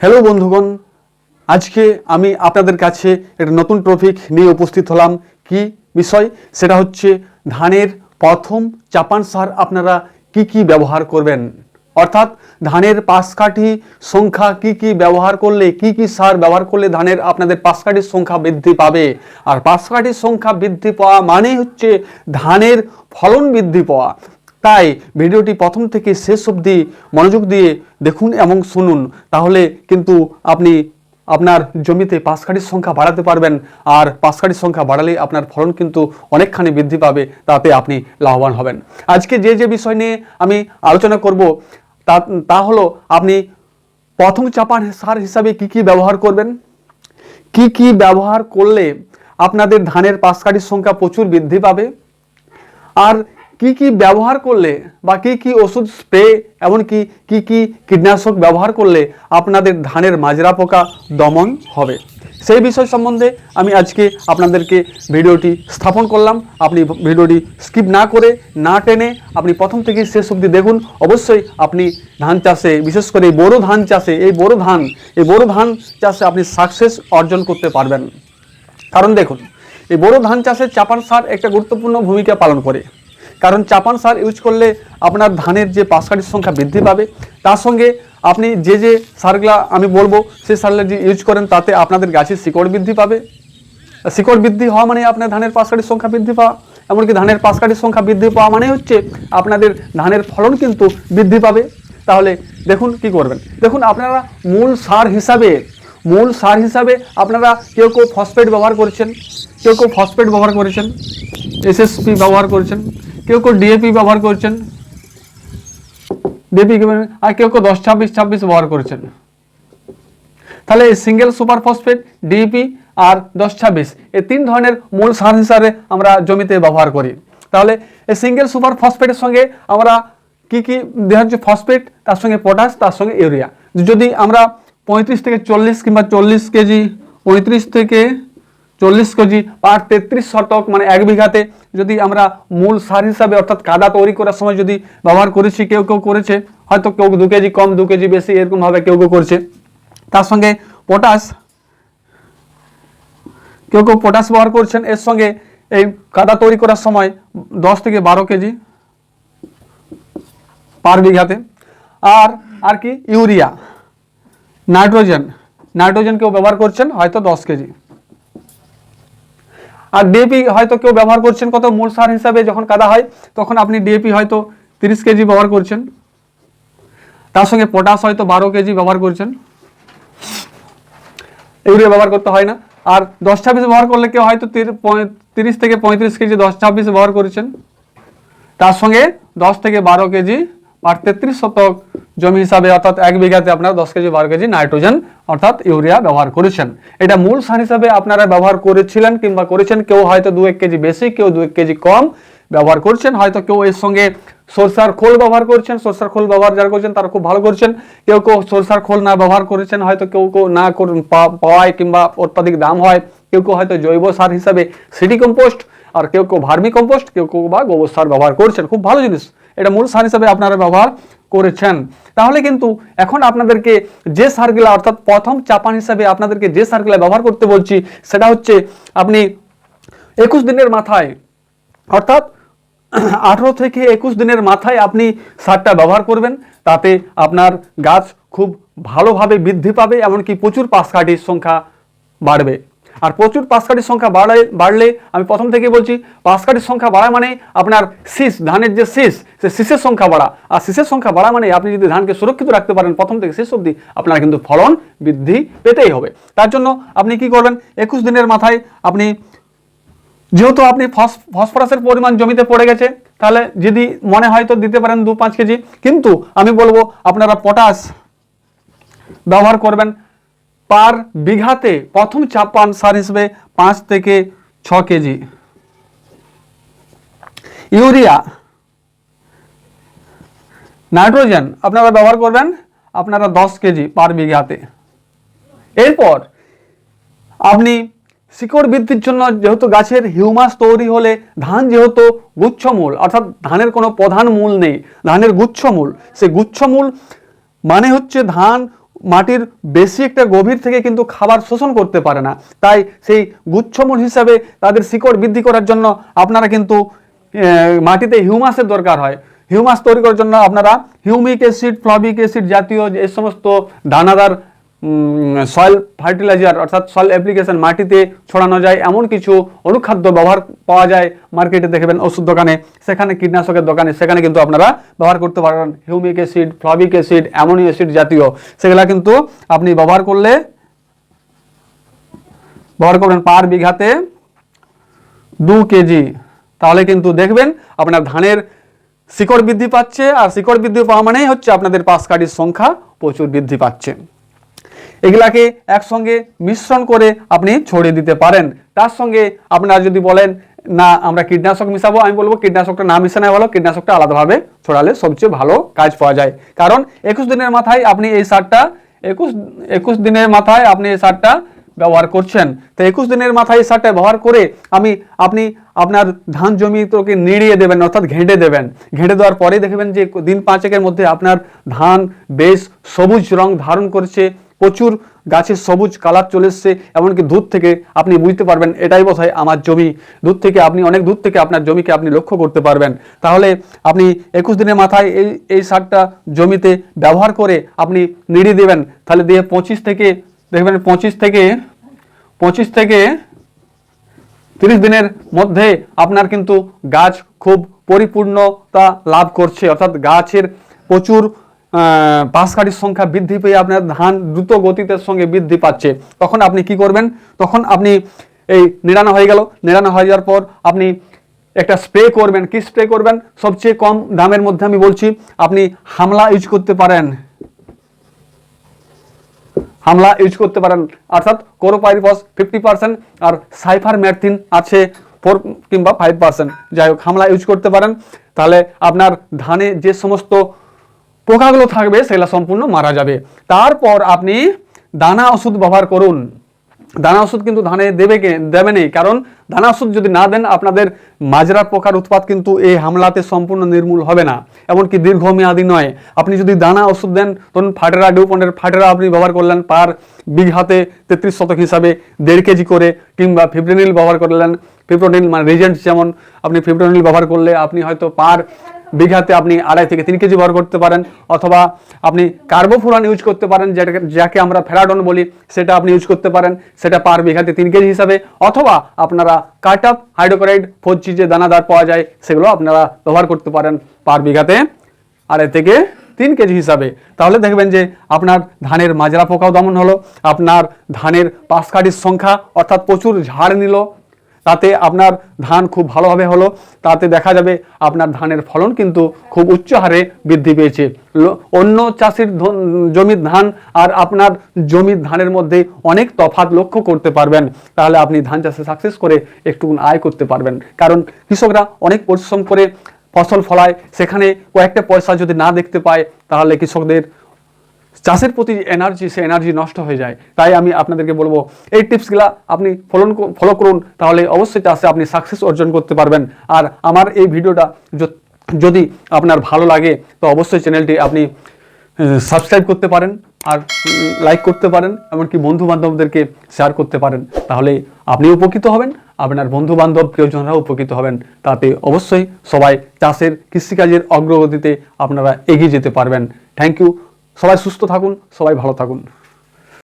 Hello বন্ধুগণ। আজকে আমি আপনাদের কাছে একটা নতুন টপিক নিয়ে উপস্থিত হলাম। কি বিষয়? সেটা হচ্ছে ধানের প্রথম চাপান সার আপনারা কি কি ব্যবহার করবেন? অর্থাৎ ধানের পাশকাঠি সংখ্যা কি কি ব্যবহার করলে, কি কি সার ব্যবহার করলে ধানের আপনাদের পাশকাঠির সংখ্যা বৃদ্ধি পাবে? আর পাশকাঠির সংখ্যা বৃদ্ধি পাওয়া মানেই হচ্ছে ধানের ফলন বৃদ্ধি পাওয়া। তাই ভিডিওটি প্রথম থেকে শেষ অবধি মনোযোগ দিয়ে দেখুন এবং শুনুন। তাহলে কিন্তু আপনি আপনার জমিতে পাশকাঠির সংখ্যা বাড়াতে পারবেন আর পাশকাঠির সংখ্যা বাড়ালে আপনার ফলন কিন্তু অনেকখানি বৃদ্ধি পাবে, তাতে আপনি লাভবান হবেন। আজকে যে যে বিষয় নিয়ে আমি আলোচনা করব, তা তা হলো আপনি প্রথম চাপান সার হিসাবে কি কি ব্যবহার করবেন? কি কি ব্যবহার করলে আপনাদের ধানের পাশকাঠির সংখ্যা প্রচুর বৃদ্ধি পাবে? আর কি কি ব্যবহার করলে বা কি কি ওষুধ স্প্রে, এমনকি কি কি কীটনাশক ব্যবহার করলে আপনাদের ধানের মাজরা পোকা দমন হবে? সেই বিষয় সম্বন্ধে আমি আজকে আপনাদেরকে ভিডিওটি স্থাপন করলাম। আপনি ভিডিওটি স্কিপ না করে, না টেনে আপনি প্রথম থেকে শেষ অবধি দেখুন। অবশ্যই আপনি ধান চাষে, বিশেষ করে এই বোরো ধান চাষে, এই বোরো ধান, এই বোরো ধান চাষে আপনি সাকসেস অর্জন করতে পারবেন। কারণ দেখুন, এই বোরো ধান চাষে চাপান সার একটা গুরুত্বপূর্ণ ভূমিকা পালন করে। কারণ চাপান সার ইউজ করলে আপনার ধানের যে পাশকাঠির সংখ্যা বৃদ্ধি পাবে। তার সঙ্গে আপনি যে যে সারগুলা আমি বলব, সেই সারগুলো যে ইউজ করেন, তাতে আপনাদের গাছের শিকড় বৃদ্ধি পাবে। শিকড় বৃদ্ধি হওয়া মানে আপনার ধানের পাশকাঠির সংখ্যা বৃদ্ধি পাওয়া। এমনকি ধানের পাশকাঠির সংখ্যা বৃদ্ধি পাওয়া মানে হচ্ছে আপনাদের ধানের ফলন কিন্তু বৃদ্ধি পাবে। তাহলে দেখুন কি করবেন। দেখুন আপনারা মূল সার হিসাবে, মূল সার হিসাবে আপনারা কেউ কেউ ফসফেট ব্যবহার করছেন, কেউ কেউ ফসফেট ব্যবহার করেছেন এসএসপি ব্যবহার করছেন। কেউ কেউ ডিএপি ব্যবহার করছেন। ডিএপি আর কেউ কেউ দশ, ছাব্বিশ ছাব্বিশ ব্যবহার করছেন। তাহলে এই সিঙ্গেল সুপার ফসফেট ডিএপি আর দশ, ছাব্বিশ, এই তিন ধরনের মূল সার হিসাবে আমরা জমিতে ব্যবহার করি। তাহলে এই সিঙ্গেল সুপার ফসফেটের সঙ্গে আমরা কি কি দেওয়া হচ্ছে ফসফেট তার সঙ্গে পটাশ তার সঙ্গে ইউরিয়া যদি আমরা পঁয়ত্রিশ থেকে চল্লিশ কিংবা চল্লিশ কেজি, পঁয়ত্রিশ থেকে চল্লিশ কেজি পার তেত্রিশ শতক মানে এক বিঘাতে যদি আমরা মূল সার হিসাবে অর্থাৎ কাদা তৈরি করার সময় যদি ব্যবহার করেছি, কেউ কেউ করেছে, হয়তো কেউ দু কেজি কম, দু কেজি বেশি এরকমভাবে কেউ কেউ করছে। তার সঙ্গে পটাশ, কেউ কেউ পটাশ ব্যবহার করছেন, এর সঙ্গে এই কাদা তৈরি করার সময় দশ থেকে বারো কেজি পার বিঘাতে। আর আর কি? ইউরিয়া, নাইট্রোজেন নাইট্রোজেন কেউ ব্যবহার করছেন, হয়তো দশ কেজি। আর ডিএপি হয়তো কেউ ব্যবহার করছেন, কত মূল সার হিসাবে যখন কাদা হয়, তখন আপনি ডিএপি হয়তো তিরিশ কেজি ব্যবহার করছেন। তার সঙ্গে পটাশ হয়তো বারো কেজি ব্যবহার করছেন। ইউরিয়া ব্যবহার করতে হয় না। আর দশ ছাব্বিশ ব্যবহার করলে কেউ হয়তো তিরিশ থেকে পঁয়ত্রিশ কেজি দশ ছাব্বিশ ব্যবহার করেছেন। তার সঙ্গে দশ থেকে বারো কেজি আর তেত্রিশ শতক জমি হিসাবে অর্থাৎ এক বিঘাতে আপনারা দশ কেজি, বারো কেজি নাইট্রোজেন অর্থাৎ ইউরিয়া ব্যবহার করেছেন। এটা মূল সার হিসাবে আপনারা ব্যবহার করেছিলেন কিংবা করেছেন, কেউ হয়তো দু এক কেজি বেশি, কেউ দু এক কেজি কম ব্যবহার করছেন। হয়তো কেউ এর সঙ্গে সরষার খোল ব্যবহার করছেন, সরষার খোল ব্যবহার যারা করছেন তারা খুব ভালো করছেন। কেউ কেউ সরষার খোল না ব্যবহার করেছেন, হয়তো কেউ কেউ না পাওয়ায় কিংবা অত্যাধিক দাম হয়। কেউ কেউ হয়তো জৈব সার হিসাবে সিটি কম্পোস্ট, আর কেউ কেউ ভার্মি কম্পোস্ট, কেউ কেউ বা গোবর সার ব্যবহার করছেন। খুব ভালো জিনিস। এটা মূল সার হিসাবে আপনারা ব্যবহার করেছেন। তাহলে কিন্তু এখন আপনাদেরকে যে সারগুলা, অর্থাৎ প্রথম চাপান হিসাবে আপনাদেরকে যে সারগুলা ব্যবহার করতে বলছি, সেটা হচ্ছে আপনি একুশ দিনের মাথায়, অর্থাৎ আঠেরো থেকে একুশ দিনের মাথায় আপনি সারটা ব্যবহার করবেন। তাতে আপনার গাছ খুব ভালোভাবে বৃদ্ধি পাবে, এমনকি প্রচুর পাশকাঠির সংখ্যা বাড়বে। আর প্রচুর পাশকাঠির সংখ্যা বাড়ায়, বাড়লে, আমি প্রথম থেকে বলছি পাশকাঠির সংখ্যা বাড়া মানে আপনার শীষ ধানের যে শীষ সে শীষের সংখ্যা বাড়া। আর শীষের সংখ্যা বাড়া মানে আপনি যদি ধানকে সুরক্ষিত রাখতে পারেন, প্রথম থেকে শেষ অবধি আপনার কিন্তু ফলন বৃদ্ধি পেতেই হবে। তার জন্য আপনি কি করবেন? একুশ দিনের মাথায় আপনি, যেহেতু আপনি ফস- ফসফরাসের পরিমাণ জমিতে পড়ে গেছে, তাহলে যদি মনে হয় তো দিতে পারেন দু পাঁচ কেজি। কিন্তু আমি বলব, আপনারা পটাশ ব্যবহার করবেন পার বিঘাতে প্রথম চাপান সার হিসেবে পাঁচ থেকে ছ কেজি। ইউরিয়া, নাইট্রোজেন, আপনারা ব্যবহার করবেন আপনারা দশ কেজি পার বিঘাতে। এরপর আপনি শিকড় বৃদ্ধির জন্য যেহেতু গাছের হিউমাস তৈরি হলে ধান যেহেতু গুচ্ছমূল, অর্থাৎ ধানের কোনো প্রধান মূল নেই, ধানের গুচ্ছমূল, সেই গুচ্ছমূল মানে হচ্ছে ধান মাটির বেশি একটা গভীর থেকে কিন্তু খাবার শোষণ করতে পারে না। তাই সেই গুচ্ছমূল হিসাবে তাদের শিকড় বৃদ্ধি করার জন্য আপনারা কিন্তু মাটিতে হিউমাসের দরকার হয়। হিউমাস তৈরি করার জন্য আপনারা হিউমিক অ্যাসিড ফ্লবিক অ্যাসিড জাতীয় যে সমস্ত দানাদার সয়েল ফার্টিলাইজার অর্থাৎ সয়েল অ্যাপ্লিকেশন মাটিতে ছড়ানো যায়, এমন কিছু অনুখাদ্য ব্যবহার পাওয়া যায় মার্কেটে দেখবেন ওষুধ দোকানে, সেখানে কীটনাশকের দোকানে, সেখানে কিন্তু আপনারা ব্যবহার করতে পারেন। Humic acid fulvic acid ammonic acid জাতীয়, সেগুলা কিন্তু আপনি ব্যবহার করলে, ব্যবহার করবেন পার বিঘাতে দু কেজি। তাহলে কিন্তু দেখবেন আপনার ধানের শিকড় বৃদ্ধি পাচ্ছে, আর শিকড় বৃদ্ধি পাওয়া মানেই হচ্ছে আপনাদের পাশ কাঠির সংখ্যা প্রচুর বৃদ্ধি পাচ্ছে। এগুলাকে একসঙ্গে মিশ্রণ করে আপনি ছড়িয়ে দিতে পারেন। তার সঙ্গে আপনারা যদি বলেন, না, আমরা কীটনাশক মিশাবো, আমি বলব, কীটনাশকটা না মিশানো ভালো, কীটনাশকটা আলাদাভাবে ছড়ালে সবচেয়ে ভালো কাজ পাওয়া যায়। কারণ একুশ দিনের মাথায় আপনি এই সারটা, একুশ একুশ দিনের মাথায় আপনি এই সারটা ব্যবহার করছেন। তো একুশ দিনের মাথায় এই সারটা ব্যবহার করে আমি, আপনি আপনার ধান জমি তোকে নিড়িয়ে দেবেন, অর্থাৎ ঘেঁটে দেবেন। ঘেঁটে দেওয়ার পরে দেখবেন যে দিন পাঁচেকের মধ্যে আপনার ধান বেশ সবুজ রং ধারণ করছে। প্রচুর গাছের সবুজ কালার চলে এসছে, এমনকি দূর থেকে আপনি বুঝতে পারবেন, এটাই বোধ হয় আমার জমি। দূর থেকে আপনি, অনেক দূর থেকে আপনার জমিকে আপনি লক্ষ্য করতে পারবেন। তাহলে আপনি একুশ দিনের মাথায় এই এই সারটা জমিতে ব্যবহার করে আপনি নিড়িয়ে দেবেন। তাহলে দিয়ে পঁচিশ থেকে, দেখবেন পঁচিশ থেকে পঁচিশ থেকে তিরিশ দিনের মধ্যে আপনার কিন্তু গাছ খুব পরিপূর্ণতা লাভ করছে। অর্থাৎ গাছের প্রচুর পাশকাঠির সংখ্যা বৃদ্ধি পেয়ে আপনার ধান দ্রুত গতিতে সঙ্গে বৃদ্ধি পাচ্ছে। তখন আপনি কি করবেন? তখন আপনি এই নিড়ানো হয়ে গেল। নিড়ানো হয়ে যাওয়ার পর আপনি একটা স্প্রে করবেন। কি স্প্রে করবেন? সবচেয়ে কম দামের মধ্যে আমি বলছি, আপনি হামলা ইউজ করতে পারেন। হামলা ইউজ করতে পারেন। অর্থাৎ কোরোপাইরিফস ফিফটি পার্সেন্ট আর সাইফার ম্যাথিন আছে ফোর কিংবা ফাইভ পার্সেন্ট যাই হোক, হামলা ইউজ করতে পারেন। তাহলে আপনার ধানে যে সমস্ত পোকাগুলো থাকবে, সেগুলো সম্পূর্ণ মারা যাবে। তারপর আপনি দানা ওষুধ ব্যবহার করুন। দানা ওষুধ কিন্তু ধানে দেবে কে, দেবে নেই। কারণ দানা ওষুধ যদি না দেন, আপনাদের মাজরা পোকার উৎপাদ কিন্তু এই হামলাতে সম্পূর্ণ নির্মূল হবে না। এমনকি দীর্ঘমেয়াদী নয়। আপনি যদি দানা ওষুধ দেন তখন ফাটেরা, ডিউপন্ডের ফাটেরা আপনি ব্যবহার করলেন পার বিঘাতে তেত্রিশ শতক হিসাবে দেড় কেজি করে, কিংবা ফিব্রিনিল ব্যবহার করলেন। ফিব্রোনিল মানে রিজেন্ট যেমন আপনি ফিব্রোনিল ব্যবহার করলে আপনি হয়তো পার বিঘাতে আপনি আড়াই থেকে তিন কেজি ব্যবহার করতে পারেন, অথবা আপনি কার্বোফুরান ইউজ করতে পারেন, যেটাকে যাকে আমরা ফেরাডন বলি, সেটা আপনি ইউজ করতে পারেন, সেটা পার বিঘাতে তিন কেজি হিসাবে, অথবা আপনারা কাট আপ হাইড্রোক্লোরাইড ফোর যে দানাদার পাওয়া যায়, সেগুলো আপনারা ব্যবহার করতে পারেন পার বিঘাতে আড়াই থেকে তিন কেজি হিসাবে। তাহলে দেখবেন যে আপনার ধানের মাজরা পোকাও দমন হলো, আপনার ধানের পাশকাঠির সংখ্যা অর্থাৎ প্রচুর ঝাড় নিল তাতে আপনার ধান খুব ভালোভাবে হলো, তাতে দেখা যাবে আপনার ধানের ফলন কিন্তু খুব উচ্চ হারে বৃদ্ধি পেয়েছে। অন্য চাষির জমির ধান আর আপনার জমির ধানের মধ্যে অনেক তফাৎ লক্ষ্য করতে পারবেন। তাহলে আপনি ধান চাষে সাকসেস করে একটু আয় করতে পারবেন। কারণ কৃষকরা অনেক পরিশ্রম করে ফসল ফলায়, সেখানে কয়েকটা পয়সা যদি না দেখতে পায়, তাহলে কৃষকদের চাষের প্রতি এনার্জি সে এনার্জি নষ্ট হয়ে যায়। তাই আমি আপনাদেরকে বলব, এই টিপসগুলা আপনি ফলন ফলো করুন, তাহলে অবশ্যই চাষে আপনি সাকসেস অর্জন করতে পারবেন। আর আমার এই ভিডিওটা যদি আপনার ভালো লাগে, তো অবশ্যই চ্যানেলটি আপনি সাবস্ক্রাইব করতে পারেন আর লাইক করতে পারেন, এমনকি বন্ধু বান্ধবদেরকে শেয়ার করতে পারেন। তাহলে আপনি উপকৃত হবেন, আপনার বন্ধু বান্ধব প্রিয়জনরাও উপকৃত হবেন। তাতে অবশ্যই সবাই চাষের কৃষিকাজের অগ্রগতিতে আপনারা এগিয়ে যেতে পারবেন। থ্যাংক ইউ সবাই সুস্থ থাকুন সবাই ভালো থাকুন।